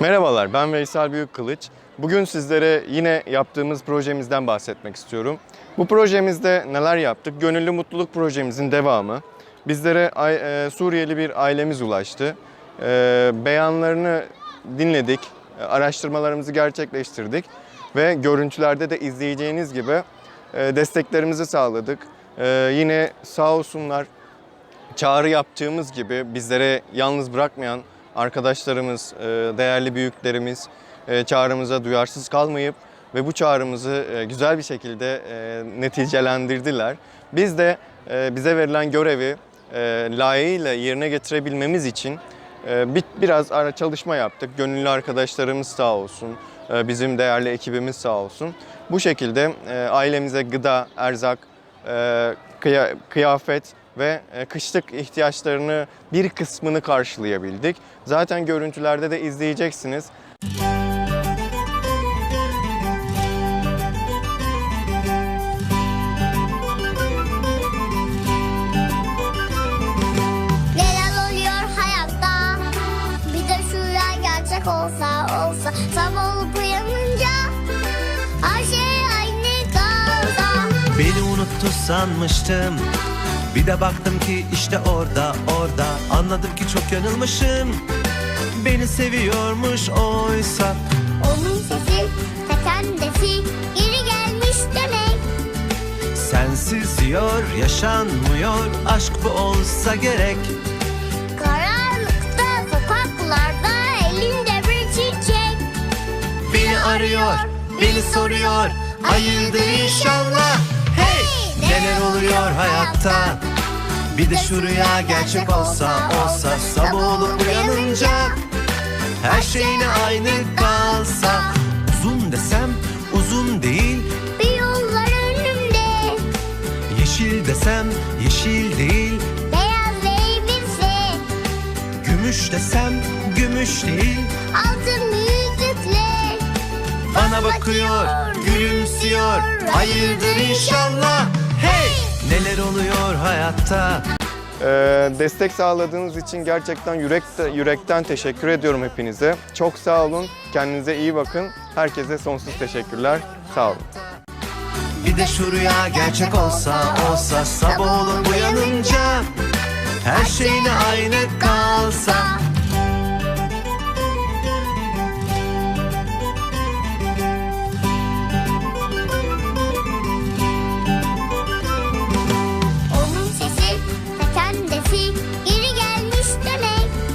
Merhabalar, ben Veysel Büyükkılıç. Bugün sizlere yine yaptığımız projemizden bahsetmek istiyorum. Bu projemizde neler yaptık? Gönüllü Mutluluk projemizin devamı. Bizlere e, Suriyeli bir ailemiz ulaştı. E, Beyanlarını dinledik, araştırmalarımızı gerçekleştirdik ve görüntülerde de izleyeceğiniz gibi e, desteklerimizi sağladık. Yine sağ olsunlar çağrı yaptığımız gibi bizlere yalnız bırakmayan arkadaşlarımız, e, değerli büyüklerimiz e, çağrımıza duyarsız kalmayıp ve bu çağrımızı e, güzel bir şekilde neticelendirdiler. Biz de bize verilen görevi layığıyla yerine getirebilmemiz için bir- biraz ara çalışma yaptık. Gönüllü arkadaşlarımız sağ olsun, bizim değerli ekibimiz sağ olsun. Bu şekilde ailemize gıda, erzak, kıya- kıyafet ve e, kışlık ihtiyaçlarını bir kısmını karşılayabildik. Zaten görüntülerde de izleyeceksiniz. Neler oluyor hayatta Bir de şu rüya gerçek olsa olsa Sabah olup uyanınca Her şey aynı kalsa Beni unuttu sanmıştım Bir de baktım ki işte orada orada. Anladım ki çok yanılmışım. Beni seviyormuş oysa. Onun sesi tekendesi Geri gelmiş demek. Sensiz diyor yaşanmıyor. Aşk bu olsa gerek. Karanlıkta sokaklarda elinde bir çiçek. Beni arıyor beni soruyor. Hayırdır hayatta. Bir de şu rüya gerçek olsa olsa Sabah olup uyanınca Her şeyine aynı kalsa. Uzun desem uzun değil. Bir yollar önümde. Yeşil desem yeşil değil. Beyaz ve elbise Gümüş desem gümüş değil. Altın yüzükle Bana bakıyor gülümsüyor. Hayırdır inşallah. Hey neler oluyor hayatta E, destek sağladığınız için gerçekten yürek, yürekten teşekkür ediyorum hepinize. Çok sağ olun, kendinize iyi bakın. Herkese sonsuz teşekkürler. Sağ olun. Bir de şu rüya gerçek olsa olsa Sabah olup uyanınca Her şeyine aynı kal